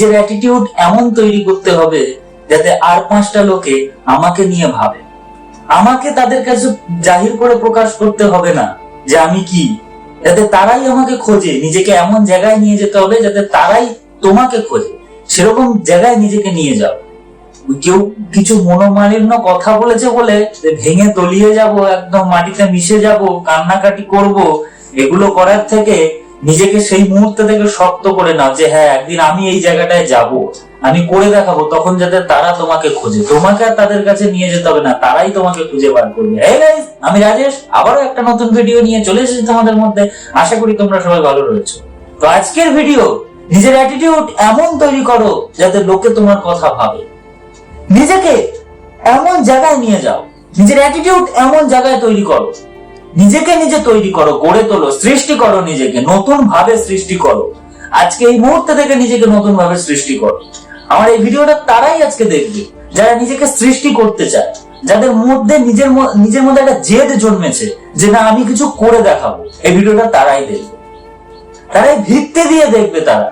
নিজের অ্যাটিটিউড এমন তৈরি করতে হবে যাতে আর পাঁচটা লোকে আমাকে নিয়ে ভাবে। আমাকে তাদের কাছে জাহির করে প্রকাশ করতে হবে না যে আমি কি। যাতে তারাই আমাকে খোঁজে, নিজেকে এমন জায়গায় নিয়ে যেতে হবে যাতে তারাই তোমাকে খোঁজে। সেরকম জায়গায় নিজেকে নিয়ে যাও। কেউ কিছু মনোমালিন্য কথা বলেছে বলে ভেঙে তলিয়ে যাব, একদম মাটিতে মিশে যাব, কান্নাকাটি করব, এগুলো করার থেকে নিজেকে সেই মুহূর্তে থেকে শক্ত করে নাও যে হ্যাঁ একদিন আমি এই জায়গাটায় যাব, আমি করে দেখাবো, তখন যাতে তারা তোমাকে খোঁজে। তোমাকে আর তাদের কাছে নিয়ে যেতে হবে না, তারাই তোমাকে খুঁজে বার করবে। আমি রাজেশ, আবারও একটা নতুন ভিডিও নিয়ে চলে এসেছি তোমাদের মধ্যে। আশা করি তোমরা সবাই ভালো রয়েছো। তো আজকের ভিডিও নিজের অ্যাটিটিউড এমন তৈরি করো যাতে লোকে তোমার কথা ভাবে। নিজেকে এমন জায়গায় নিয়ে যাও, নিজের অ্যাটিটিউড এমন জায়গায় তৈরি করো নিজেকে নিজে তৈরি করো, গড়ে তোলো, সৃষ্টি করো নিজেকে নতুন ভাবে সৃষ্টি করো। আজকে এই মুহূর্তে থেকে নিজেকে নতুন ভাবে সৃষ্টি করো। আমার এই ভিডিওটা তারাই আজকে দেখবে, যারা নিজেকে সৃষ্টি করতে চায়, যাদের মধ্যে নিজের নিজের মধ্যে একটা জেদ জন্মেছে যে না, আমি কিছু করে দেখাবো। এই ভিডিওটা তারাই দেখবে। তারাই ভিত্তি দিয়ে দেখবে তারা।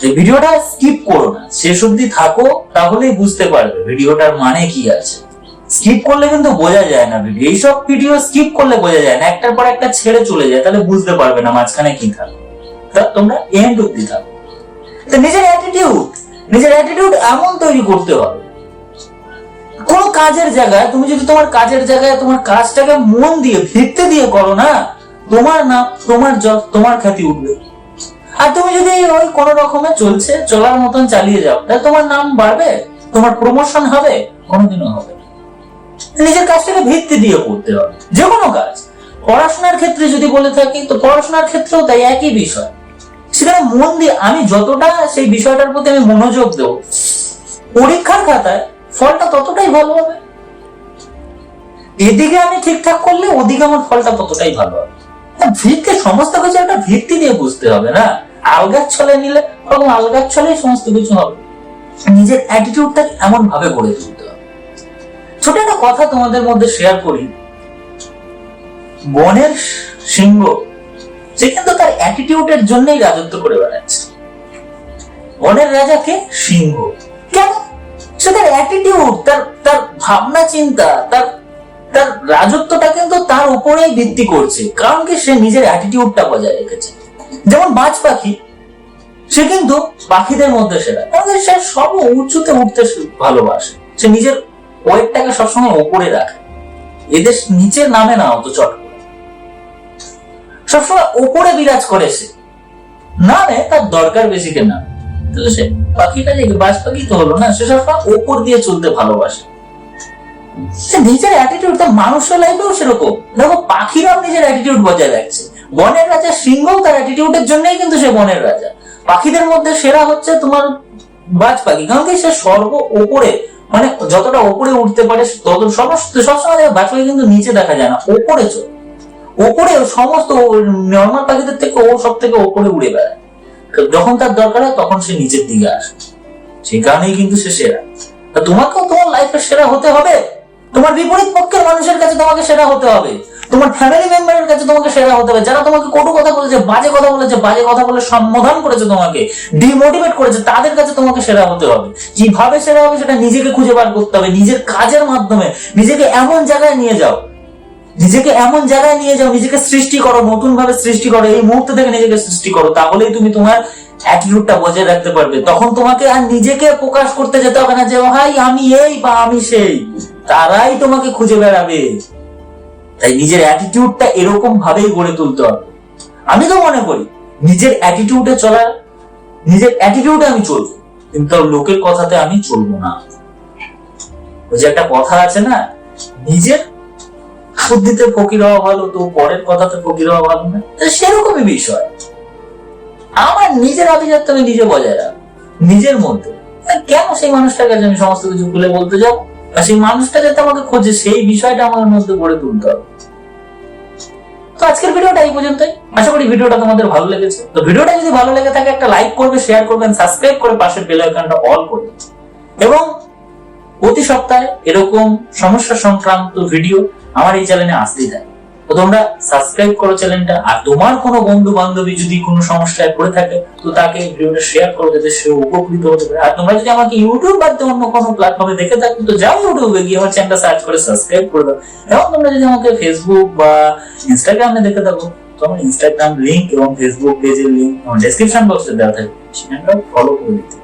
যে ভিডিওটা স্কিপ করো না, শেষ অব্দি থাকো, তাহলেই বুঝতে পারবে ভিডিওটার মানে কি আছে। স্কিপ করলে কিন্তু বোঝা যায় না ভিডিও এইসব ভিডিও স্কিপ করলে বোঝা যায় না। একটার পর একটা ছেড়ে চলে যায়, তাহলে বুঝতে পারবে না মাঝখানে কি থাকে। তা তোমরা এন্ড অব্দি থাকো। তো নিজের অ্যাটিটিউড নিজের অ্যাটিটিউড এমন তৈরি করতে হবে। কোন কাজের জায়গায়, তুমি যদি তোমার কাজের জায়গায় তোমার কাজটাকে মন দিয়ে, ভিত্তি দিয়ে করো না, তোমার নাম তোমার জব তোমার খ্যাতি উঠবে। আর তুমি যদি ওই কোন রকমে চলছে, চলার মতন চালিয়ে যাও, তাহলে তোমার নাম বাড়বে, তোমার প্রমোশন হবে, কোনোদিনও হবে না। নিজের কাজটাকে ভিত্তি দিয়ে করতে হবে। যে কোনো কাজ। পড়াশোনার ক্ষেত্রে যদি বলে থাকি, তো পড়াশোনার ক্ষেত্রেও তাই একই বিষয়। সেখানে মন দিয়ে আমি যতটা সেই বিষয়টার প্রতি আমি মনোযোগ দেবো, পরীক্ষার খাতায় ফলটা ততটাই ভালো হবে। এদিকে আমি ঠিকঠাক করলে ওদিকে আমার ফলটা ততটাই ভালো হবে। ভিত্তি, সমস্ত কিছু একটা ভিত্তি দিয়ে বুঝতে হবে না? আলগার ছলে নিলে ওরকম আলগার ছলেই সমস্ত কিছু হবে। নিজের অ্যাটিটিউডটাকে এমন ভাবে গড়ে তুলতে হবে। ছোট একটা কথা তোমাদের মধ্যে শেয়ার করি। বনের সিংহ, সে কিন্তু তার অ্যাটিটিউডের জন্যই রাজত্ব করে বেড়াচ্ছে। বনের রাজাকে সিংহ। কেন? সে তার অ্যাটিটিউড তার তার ভাবনা চিন্তা, তার তার রাজত্বটা কিন্তু তার উপরেই ভিত্তি করছে, কারণ কি সে নিজের অ্যাটিটিউডটা বজায় রেখেছে। যেমন বাজ পাখি, সে কিন্তু পাখিদের মধ্যে সেরা, কারণ সে সব উঁচুতে উঠতে ভালোবাসে। সে নিজের ওয়েটটাকে সবসময় ওপরে রাখে। এদের নিচের নামে না অত চট করে সবসময় ওপরে বিরাজ করে সে। নামে তার দরকার বেশি কে না। তাহলে সে পাখিটা যে বাজ পাখি তো হলো না, সে সবসময় ওপর দিয়ে চলতে ভালোবাসে। সে নিজের অ্যাটিটিউড তার মানুষের লাইফেও সেরকম। দেখো, পাখিরাও নিজের অ্যাটিটিউড বজায় রাখছে। বনের রাজা সিংহও তার অ্যাটিটিউডের জন্যই কিন্তু সে বনের রাজা। পাখিদের মধ্যে সেরা হচ্ছে তোমার বাজ পাখি। কারণ কি, সে সর্ব ওপরে মানে যতটা ওপরে উঠতে পারে, তত সমস্ত, সবসময় দেখো বাসুকে কিন্তু নিচে দেখা যায় না, ওপরে চোখ ওপরে সমস্ত নর্মাল পাখিদের থেকে ও সব থেকে ওপরে উড়ে বেড়ায়। যখন তার দরকার হয় তখন সে নিচের দিকে আসে। সেই কারণেই কিন্তু সে সেরা। তোমাকেও তোমার লাইফের সেরা হতে হবে। তোমার বিপরীত পক্ষের মানুষের কাছে তোমাকে সেরা হতে হবে। তোমার ফ্যামিলি মেম্বারের কাছে তোমাকে সেরা হতে হবে। যারা তোমাকে কটু কথা বলেছে, বাজে কথা বলেছে, বাজে কথা বলে সম্বোধন করেছে তোমাকে ডিমোটিভেট করেছে, তাদের কাছে তোমাকে সেরা হতে হবে। কীভাবে সেরা হবে, সেটা নিজেকে খুঁজে বার করতে হবে। নিজের কাজের মাধ্যমে নিজেকে এমন জায়গায় নিয়ে যাও। নিজেকে এমন জায়গায় নিয়ে যাও, নিজেকে সৃষ্টি করো নতুন ভাবে সৃষ্টি করো, এই মুহূর্ত থেকে নিজেকে সৃষ্টি করো, তাহলেই তুমি তোমার অ্যাটিটিউডটা বজায় রাখতে পারবে। তখন তোমাকে আর নিজেকে প্রকাশ করতে যেতে হবে না যে ভাই, আমি এই বা আমি সেই। তারাই তোমাকে খুঁজে বেড়াবে। তাই নিজের অ্যাটিটিউডটা এরকম ভাবেই গড়ে তুলতে হবে। আমি তো মনে করি, নিজের অ্যাটিটিউডে চলার, নিজের অ্যাটিটিউডে আমি চলবো, কিন্তু লোকের কথাতে আমি চলবো না। ওই যে একটা কথা আছে না, নিজের বুদ্ধিতে ফকির হওয়া ভালো, তো পরের কথাতে ফকির হওয়া ভালো না সেরকমই বিষয়। আমার নিজের আভিজাত্য আমি নিজে বজায় রাখব, নিজের মধ্যে। কেন সেই মানুষটার কাছে আমি সমস্ত কিছু খুলে বলতে যাব? সেই মানুষটা যাতে আমাকে খোঁজে, সেই বিষয়টা আমার মধ্যে গড়ে তুলতে হবে। তো আজকের ভিডিওটা এই পর্যন্তই। আশা করি ভিডিওটা তোমাদের ভালো লেগেছে। তো ভিডিওটা যদি ভালো লেগে থাকে, একটা লাইক করবে শেয়ার করবেন সাবস্ক্রাইব করে পাশের বেল আইকনটা অল করবে এবং প্রতি সপ্তাহে এরকম সমস্যা সংক্রান্ত ভিডিও আমার এই চ্যানেলে আসতেই থাকে। তো তোমরা সাবস্ক্রাইব করো চ্যানেলটা আর তোমার কোনো বন্ধু বান্ধবী যদি কোনো সমস্যায় পড়ে থাকে, তো তাকে ভিডিওটা শেয়ার করো, যাতে সে উপকৃত হতে পারে। আর তোমরা যদি আমাকে ইউটিউব বাদ অন্য কোনো প্ল্যাটফর্মে দেখে থাকো, তো যাও ইউটিউবে গিয়ে আমার চ্যানেলটা সার্চ করে সাবস্ক্রাইব করে দাও। এবং তোমরা যদি আমাকে ফেসবুক বা ইনস্টাগ্রামে দেখে থাকো, তো আমার ইনস্টাগ্রাম লিঙ্ক এবং ফেসবুক পেজের লিঙ্ক আমার ডেসক্রিপশন বক্সে দেওয়া থাকবে। সেখানটাও ফলো করে দিতে।